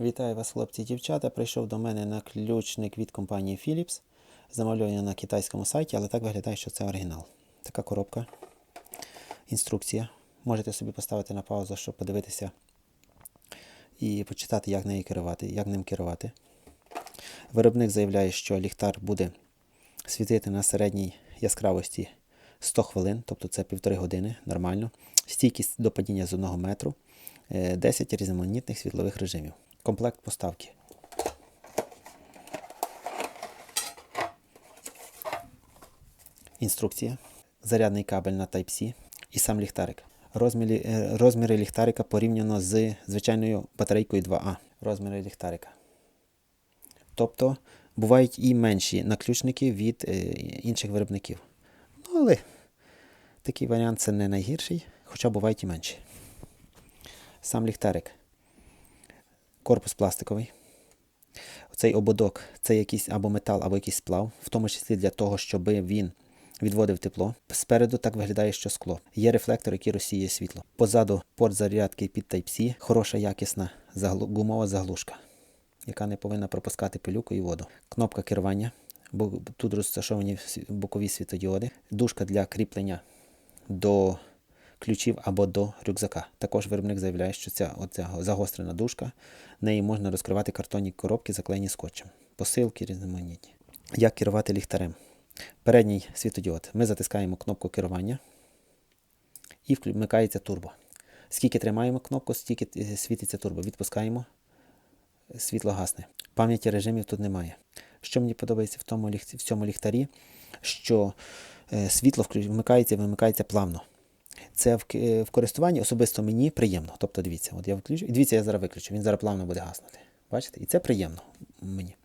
Вітаю вас, хлопці і дівчата. Прийшов до мене наключник від компанії Philips. Замовлення на китайському сайті, але так виглядає, що це оригінал. Така коробка. Інструкція. Можете собі поставити на паузу, щоб подивитися і почитати, як нею керувати, як ним керувати. Виробник заявляє, що ліхтар буде світити на середній яскравості 100 хвилин, тобто це півтори години, нормально. Стійкість до падіння з 1 метру, е, 10 різноманітних світлових режимів. Комплект поставки. Інструкція. Зарядний кабель на Type-C і сам ліхтарик. Розміри, е, розміри ліхтарика порівняно з звичайною батарейкою 2А. Розміри ліхтарика. Тобто бувають і менші наключники від е, інших виробників. Ну, але такий варіант це не найгірший, хоча бувають і менші. Сам ліхтарик. Корпус пластиковий. Цей ободок це якийсь або метал, або якийсь сплав, в тому числі для того, щоб він відводив тепло. Спереду так виглядає, що скло. Є рефлектор, який розсіює світло. Позаду порт зарядки під Type-C, хороша якісна гумова заглушка, яка не повинна пропускати пилюку і воду. Кнопка керування, бо тут розташовані бокові світодіоди, дужка для кріплення до ключів або до рюкзака. Також виробник заявляє, що ця оця загострена дужка, неї можна розкривати картонні коробки, заклеєні скотчем. Посилки різноманітні. Як керувати ліхтарем? Передній світодіод. Ми затискаємо кнопку керування і вмикається турбо. Скільки тримаємо кнопку, стільки е, світиться турбо. Відпускаємо, світло гасне. Пам'яті режимів тут немає. Що мені подобається в, тому, в цьому ліхтарі, що е, світло вмикається і вимикається плавно. Це в, е, в користуванні особисто мені приємно. Тобто, дивіться, от я виключу, і дивіться, я зараз виключу, він зараз плавно буде гаснути. Бачите? І це приємно мені.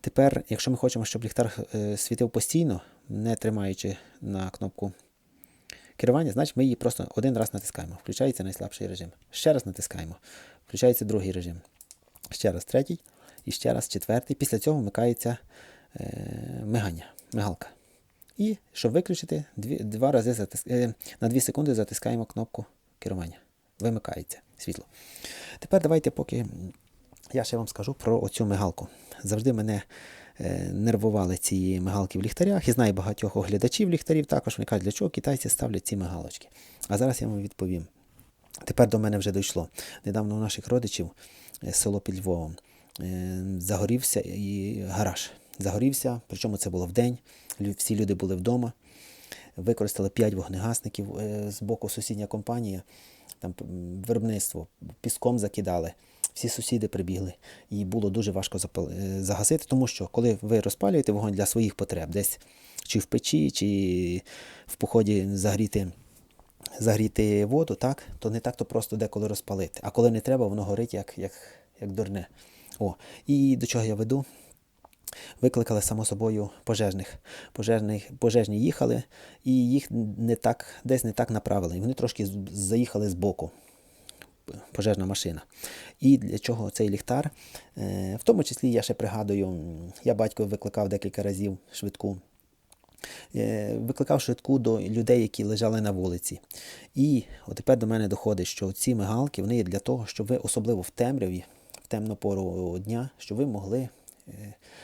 Тепер, якщо ми хочемо, щоб ліхтар е, світив постійно, не тримаючи на кнопку керування, значить ми її просто один раз натискаємо. Включається найслабший режим. Ще раз натискаємо. Включається другий режим. Ще раз третій. І ще раз четвертий. Після цього вмикається е, мигання, мигалка. І щоб виключити, дві, два рази затис... е, на 2 секунди затискаємо кнопку керування. Вимикається світло. Тепер давайте, поки я ще вам скажу про оцю мигалку. Завжди мене е, нервували ці мигалки в ліхтарях. І знаю багатьох оглядачів ліхтарів також. Вони кажуть, для чого китайці ставлять ці мигалочки. А зараз я вам відповім. Тепер до мене вже дійшло. Недавно у наших родичів е, село під Львовом загорівся і гараж. Загорівся, причому це було вдень. Всі люди були вдома. Використали 5 вогнегасників е, з боку сусідня компанія. Там виробництво піском закидали. Всі сусіди прибігли, і було дуже важко е, загасити, тому що коли ви розпалюєте вогонь для своїх потреб, десь чи в печі, чи в поході загріти загріти воду, так, то не так то просто деколи розпалити. А коли не треба, воно горить як, як, як дурне. О, і до чого я веду? Викликали само собою пожежних. Пожежних. Пожежні їхали, і їх не так, десь не так направили. Вони трошки заїхали з боку. Пожежна машина. І для чого цей ліхтар? Е, В тому числі я ще пригадую, я батько викликав декілька разів швидку е, викликав швидку до людей, які лежали на вулиці. І от тепер до мене доходить, що ці мигалки вони є для того, щоб ви особливо в темряві, в темну пору дня, щоб ви могли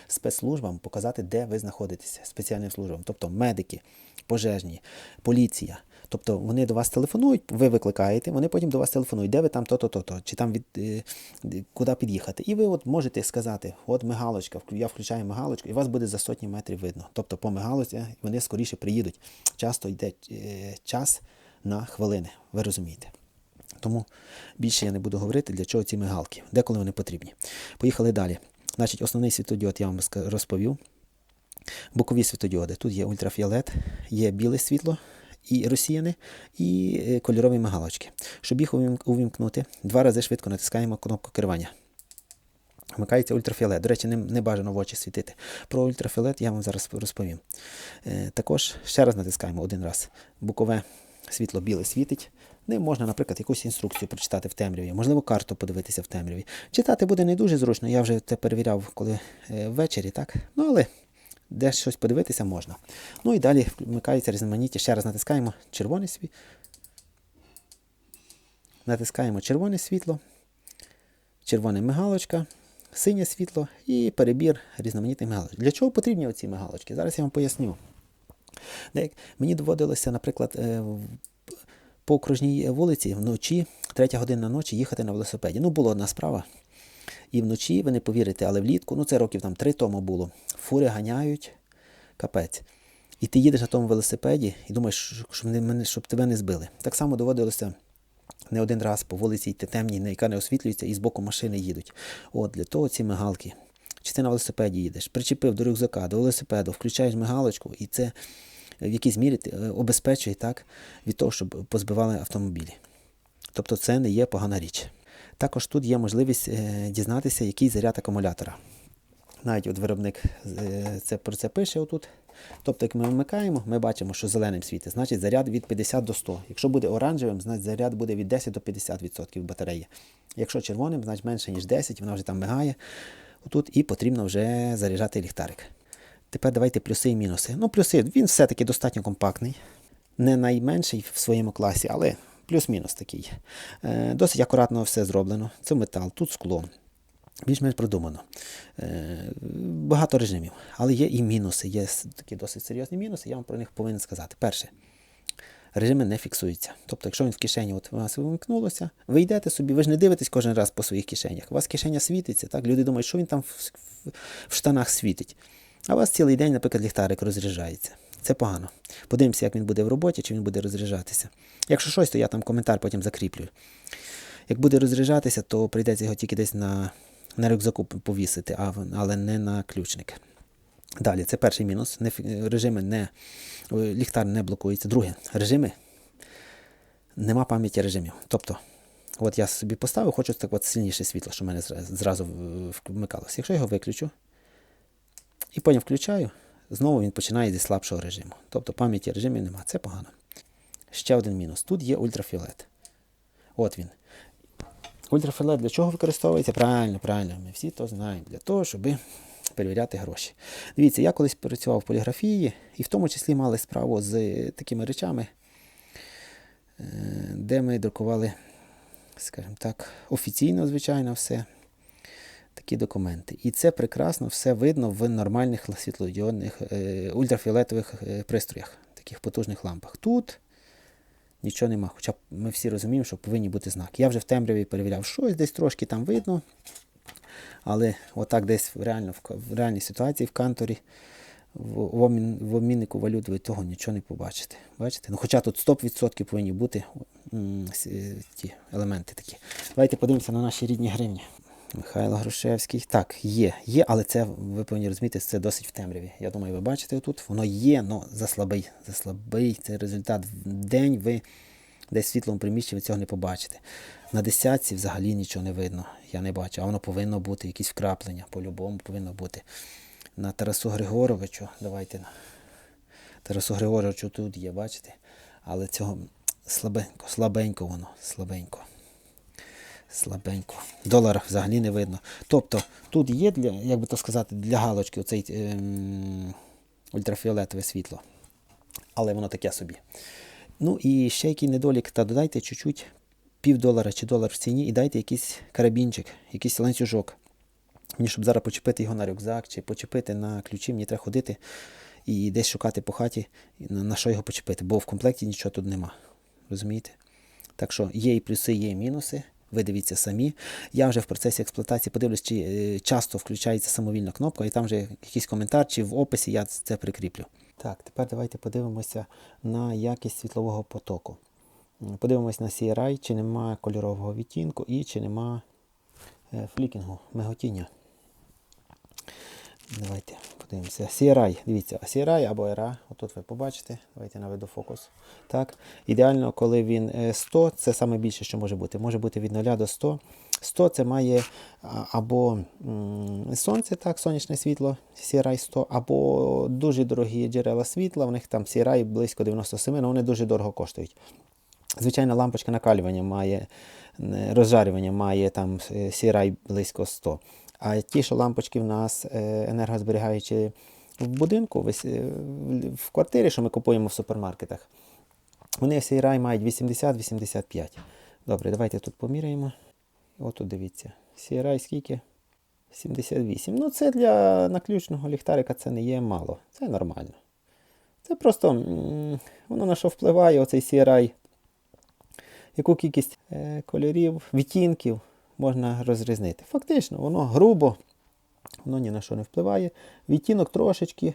спецслужбам показати, де ви знаходитеся, спеціальним службам, тобто медики, пожежні, поліція. Тобто вони до вас телефонують, ви викликаєте, вони потім до вас телефонують, де ви там то-то, то-то, чи там від е, куди під'їхати. І ви от можете сказати, от мигалочка, я включаю мигалочку, і вас буде за сотні метрів видно. Тобто по мигалочці вони скоріше приїдуть. Часто йде е, час на хвилини, ви розумієте. Тому більше я не буду говорити, для чого ці мигалки, деколи вони потрібні. Поїхали далі. Значить, основний світодіод я вам розповів. Бокові світодіоди. Тут є ультрафіолет, є біле світло і розсіяне, і е, кольорові мигалочки. Щоб їх увімкнути, два рази швидко натискаємо кнопку керування. Вмикається ультрафіолет. До речі, не, бажано в очі світити. Про ультрафіолет я вам зараз розповім. Е, також ще раз натискаємо один раз. Бокове світло біле світить. Ним можна, наприклад, якусь інструкцію прочитати в темряві, можливо, карту подивитися в темряві. Читати буде не дуже зручно, я вже це перевіряв, коли е, ввечері, так? Ну, але де щось подивитися можна. Ну і далі вмикається різноманіття. Ще раз натискаємо червоне світло. Натискаємо червоне світло. червона мигалочка, синє світло і перебір різноманітних мигалочок. Для чого потрібні оці мигалочки? Зараз я вам поясню. Деяк- Мені доводилося, наприклад, е, по окружній вулиці вночі, третя година ночі, їхати на велосипеді. Ну, була одна справа. І вночі, ви не повірите, але влітку, ну це років там три тому було, фури ганяють, капець. І ти їдеш на тому велосипеді і думаєш, щоб, не, мене, щоб тебе не збили. Так само доводилося не один раз по вулиці йти темній, яка не освітлюється, і з боку машини їдуть. От для того ці мигалки. Чи ти на велосипеді їдеш, причепив до рюкзака, до велосипеду, включаєш мигалочку, і це в якійсь мірі е, обезпечує так, від того, щоб позбивали автомобілі. Тобто це не є погана річ. Також тут є можливість е, дізнатися, який заряд акумулятора. Навіть от виробник е, це, про це пише отут. Тобто, як ми вмикаємо, ми бачимо, що зеленим світить, значить заряд від 50 до 100. Якщо буде оранжевим, значить заряд буде від 10 до 50% батареї. Якщо червоним, значить менше, ніж 10, вона вже там мигає. Отут і потрібно вже заряджати ліхтарик. Тепер давайте плюси і мінуси. Ну, плюси, він все-таки достатньо компактний, не найменший в своєму класі, але плюс-мінус такий. Е, досить акуратно все зроблено. Це метал, тут скло. Більш-менш продумано. Е, багато режимів, але є і мінуси. Є такі досить серйозні мінуси, я вам про них повинен сказати. Перше, режими не фіксуються. Тобто, якщо він в кишені от у вас вимкнулося, ви йдете собі, ви ж не дивитесь кожен раз по своїх кишенях. У вас кишеня світиться, так? люди думають, що він там в, в, штанах світить. А у вас цілий день, наприклад, ліхтарик розряджається. Це погано. Подивимося, як він буде в роботі, чи він буде розряджатися. Якщо щось, то я там коментар потім закріплю. Як буде розряджатися, то прийдеться його тільки десь на, на рюкзаку повісити, а, але не на ключник. Далі, це перший мінус. Не, режими не, ліхтар не блокується. Друге, режими нема пам'яті режимів. Тобто, от я собі поставив, хочу так от сильніше світло, що в мене зразу вмикалося. Якщо я його виключу і потім включаю, знову він починає зі слабшого режиму. Тобто пам'яті режимів нема. Це погано. Ще один мінус. Тут є ультрафіолет. От він. Ультрафіолет для чого використовується? Правильно, правильно. Ми всі то знаємо. Для того, щоб перевіряти гроші. Дивіться, я колись працював в поліграфії, і в тому числі мали справу з такими речами, е, де ми друкували, скажімо так, офіційно, звичайно, все. Такі документи. І це прекрасно все видно в нормальних світлодіодних е, ультрафіолетових е, пристроях, таких потужних лампах. Тут нічого нема. Хоча ми всі розуміємо, що повинні бути знаки. Я вже в темряві перевіряв щось, десь трошки там видно. Але отак десь реально, в, реальній ситуації в канторі, в, в, обмін, в обміннику валют ви того нічого не побачите. Бачите? Ну, хоча тут 100% повинні бути м, с- е, ті елементи такі. Давайте подивимося на наші рідні гривні. Михайло Грушевський. Так, є, є, але це, ви повинні розуміти, це досить в темряві. Я думаю, ви бачите тут, воно є, але заслабий. Заслабий це результат. В день ви десь в світлому приміщенні цього не побачите. На десятці взагалі нічого не видно. Я не бачу, а воно повинно бути, якісь вкраплення, по-любому повинно бути. На Тарасу Григоровичу, давайте Тарасу Григоровичу тут є, бачите? Але цього слабенько, слабенько воно, слабенько. Слабенько. Долар взагалі не видно. Тобто тут є для, як би то сказати, для галочки оцей ем, ультрафіолетове світло. Але воно таке собі. Ну і ще який недолік, та додайте чуть-чуть пів долара чи долар в ціні і дайте якийсь карабінчик, якийсь ланцюжок. Мені, щоб зараз почепити його на рюкзак чи почепити на ключі, мені треба ходити і десь шукати по хаті, на що його почепити, бо в комплекті нічого тут нема. Розумієте? Так що є і плюси, є і мінуси. Ви дивіться самі. Я вже в процесі експлуатації подивлюсь, чи е, часто включається самовільна кнопка, і там вже якийсь коментар, чи в описі я це прикріплю. Так, тепер давайте подивимося на якість світлового потоку. Подивимось на CRI, чи нема кольорового відтінку і чи нема е, флікінгу, миготіння. Давайте подивимося. CRI, дивіться, CRI або ERA, отут ви побачите. Давайте наведу фокус. Так. Ідеально, коли він е, 100, це саме більше, що може бути. Може бути від 0 до 100. 100 це має або сонце, так, сонячне світло, CRI 100, або дуже дорогі джерела світла, в них там CRI близько 97, але вони дуже дорого коштують. Звичайна лампочка накалювання має е, розжарювання має там е, CRI близько 100. А ті, що лампочки в нас е, енергозберігаючі в будинку, е, в- квартирі, що ми купуємо в супермаркетах, вони CRI мають 80-85. Добре, давайте тут поміряємо. Отут дивіться. CRI скільки? 78. Ну, це для наключного ліхтарика це не є мало. Це нормально. Це просто воно на що впливає, оцей CRI. Яку кількість е, кольорів, відтінків можна розрізнити. Фактично, воно грубо, воно ні на що не впливає. Відтінок трошечки.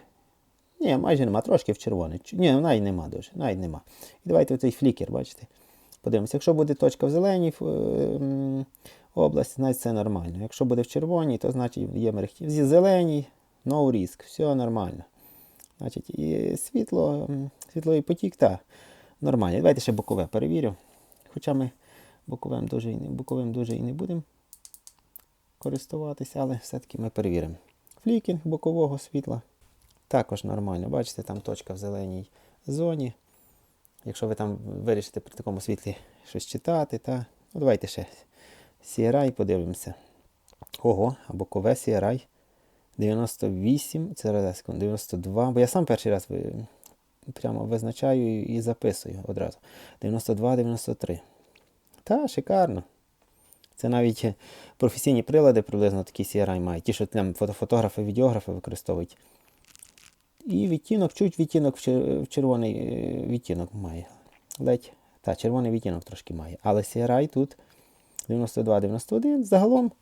Ні, майже нема, трошки в червоний. Ні, навіть нема дуже, навіть нема. І давайте оцей флікер, бачите. Подивимося, якщо буде точка в зеленій е, області, значить це нормально. Якщо буде в червоній, то значить є мерехті. В зеленій, no risk, все нормально. Значить, і світло, м, світловий потік, так, нормально. Давайте ще бокове перевірю. Хоча ми боковим дуже і не, боковим дуже і не будемо користуватися, але все-таки ми перевіримо. Флікінг бокового світла також нормально. Бачите, там точка в зеленій зоні. Якщо ви там вирішите при такому світлі щось читати, та... ну давайте ще CRI подивимося. Ого, а бокове CRI 98, це зараз 92, бо я сам перший раз прямо визначаю і записую одразу. 92, 93. Та, шикарно. Це навіть е, професійні прилади приблизно такі CRI мають. Ті, що там фото- фотографи, відеографи використовують. І відтінок, чуть відтінок в червоний е, відтінок має. Ледь, та, червоний відтінок трошки має. Але CRI тут 92-91. Загалом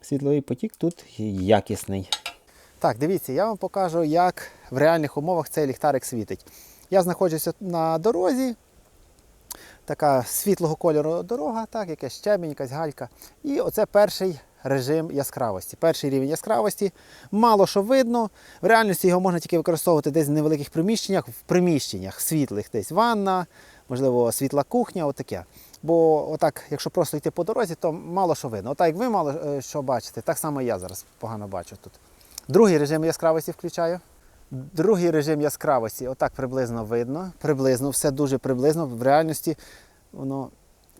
світловий потік тут якісний. Так, дивіться, я вам покажу, як в реальних умовах цей ліхтарик світить. Я знаходжуся на дорозі, така світлого кольору дорога, так, якась щебінь, якась галька. І оце перший режим яскравості. Перший рівень яскравості. Мало що видно. В реальності його можна тільки використовувати десь в невеликих приміщеннях, в приміщеннях світлих, десь ванна, можливо, світла кухня, отаке. Бо отак, якщо просто йти по дорозі, то мало що видно. Отак, як ви мало е, що бачите, так само я зараз погано бачу тут. Другий режим яскравості включаю. Другий режим яскравості, отак приблизно видно. Приблизно, все дуже приблизно. В реальності воно.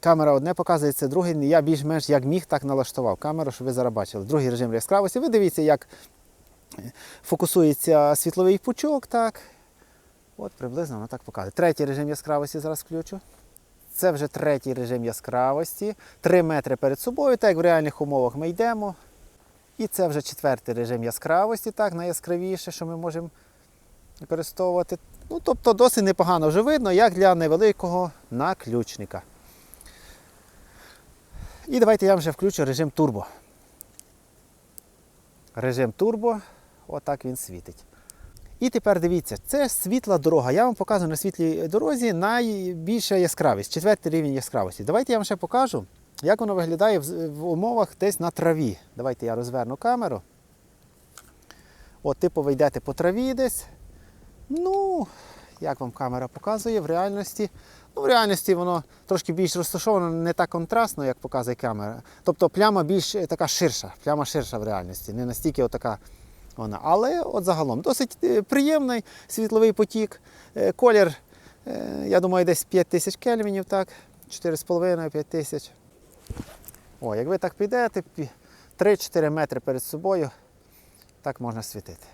Камера одне показує, це другий. Я більш-менш як міг, так налаштував камеру, щоб ви зараз бачили. Другий режим яскравості. Ви дивіться, як фокусується світловий пучок. так. От приблизно воно так показує. Третій режим яскравості зараз включу. Це вже третій режим яскравості. Три метри перед собою, так як в реальних умовах ми йдемо. І це вже четвертий режим яскравості, так, найяскравіше, що ми можемо використовувати. Ну, тобто досить непогано вже видно, як для невеликого наключника. І давайте я вже включу режим турбо. Режим турбо, отак він світить. І тепер дивіться, це світла дорога. Я вам показую на світлій дорозі найбільша яскравість, четвертий рівень яскравості. Давайте я вам ще покажу, як воно виглядає в, умовах десь на траві. Давайте я розверну камеру. От, типу, ви йдете по траві десь. Ну, як вам камера показує, в реальності. Ну, в реальності воно трошки більш розташовано, не так контрастно, як показує камера. Тобто пляма більш е, така ширша, пляма ширша в реальності, не настільки отака вона. Але от загалом досить е, приємний світловий потік. Е, Колір, я думаю, десь 5 тисяч кельвінів, так, 4,5-5 тисяч. О, як ви так підете, 3-4 метри перед собою, так можна світити.